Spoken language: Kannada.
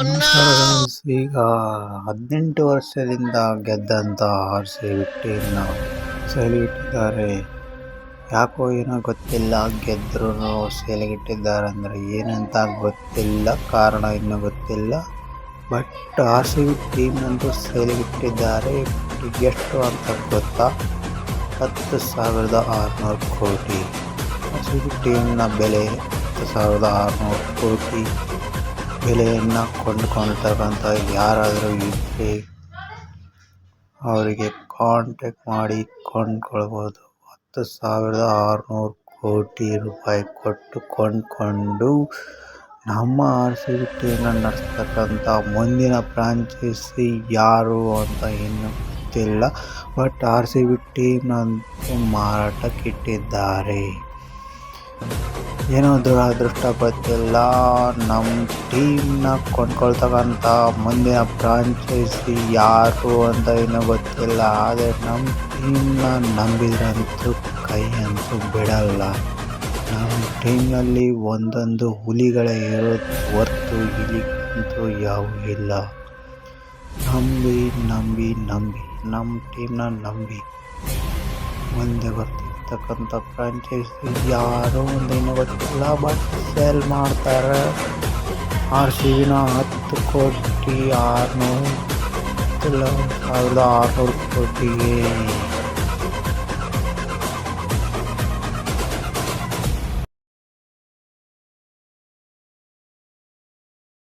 ಈಗ ಹದಿನೆಂಟು ವರ್ಷದಿಂದ ಗೆದ್ದಂತ ಆರ್ ಸಿ ಬಿ ಟೀಮ್ನ ಸೇಲಿಗಿಟ್ಟಿದ್ದಾರೆ. ಯಾಕೋ ಏನೋ ಗೊತ್ತಿಲ್ಲ ಗೆದ್ರು ಸೇಲಿಗಿಟ್ಟಿದ್ದಾರೆ ಅಂದರೆ ಏನಂತ ಗೊತ್ತಿಲ್ಲ, ಕಾರಣ ಇನ್ನೂ ಗೊತ್ತಿಲ್ಲ. ಬಟ್ ಆರ್ ಸಿ ಬಿ ಟೀಮ್ನಂತೂ ಸೇಲಿಗಿಟ್ಟಿದ್ದಾರೆ. ಎಷ್ಟು ಅಂತ ಗೊತ್ತಾ? ಹತ್ತು ಸಾವಿರದ ಆರುನೂರು ಕೋಟಿ. ಆರ್ ಸಿ ಬಿ ಟೀಮ್ನ ಬೆಲೆ ಹತ್ತು ಸಾವಿರದ ಆರುನೂರು ಕೋಟಿ. ಬೆಲೆಯನ್ನು ಕೊಂಡುಕೊಳ್ತಕ್ಕಂಥ ಯಾರಾದರೂ ಇದ್ದರೆ ಅವರಿಗೆ ಕಾಂಟ್ಯಾಕ್ಟ್ ಮಾಡಿ ಕೊಂಡ್ಕೊಳ್ಬೋದು ಹತ್ತು ಸಾವಿರದ ಆರುನೂರು ಕೋಟಿ ರೂಪಾಯಿ ಕೊಟ್ಟು ಕೊಂಡ್ಕೊಂಡು ನಮ್ಮ ಆರ್ ಸಿ ಬಿ ಟೀಮನ್ನು ನಡೆಸ್ತಕ್ಕಂಥ ಮುಂದಿನ ಫ್ರಾಂಚೈಸಿ ಯಾರು ಅಂತ ಇನ್ನೂ ಗೊತ್ತಿಲ್ಲ. ಬಟ್ ಆರ್ ಸಿ ಬಿ ಟೀಮ್ನಂತೂ ಮಾರಾಟಕ್ಕಿಟ್ಟಿದ್ದಾರೆ. ಏನೋ ದುರಾದೃಷ್ಟ ಗೊತ್ತಿಲ್ಲ ನಮ್ಮ ಟೀಮ್ನ ಕೊಂಡ್ಕೊಳ್ತಕ್ಕಂಥ ಮುಂದಿನ ಫ್ರಾಂಚೈಸಿ ಯಾರು ಅಂತ ಏನೋ ಗೊತ್ತಿಲ್ಲ. ಆದರೆ ನಮ್ಮ ಟೀಮ್ನ ನಂಬಿದ್ರಂತೂ ಕೈ ಅಂತೂ ಬಿಡಲ್ಲ. ನಮ್ಮ ಟೀಮ್ನಲ್ಲಿ ಒಂದೊಂದು ಹುಲಿಗಳೇ ಇರೋದು ಹೊರ್ತು ಇಲಿಗಂತೂ ಯಾವೂ ಇಲ್ಲ. ನಂಬಿ ನಂಬಿ ನಂಬಿ ನಮ್ಮ ಟೀಮ್ನ ನಂಬಿ ಮುಂದೆ ಬರ್ತಿರ್ತಕ್ಕಂಥ ಫ್ರಾಂಚೈಸಿ ಯಾರು ಅಂತ ಇನ್ನೂ ಗೊತ್ತಿಲ್ಲ ಬಟ್ ಸೇಲ್ ಮಾಡ್ತಾರೆ. ಆರ್ ಸಿ ಬಿನ ಹತ್ತು ಕೋಟಿ, ಆರುನೂರು ಇಲ್ಲ ಸಾವಿರದ ಆರುನೂರು ಕೋಟಿಗೆ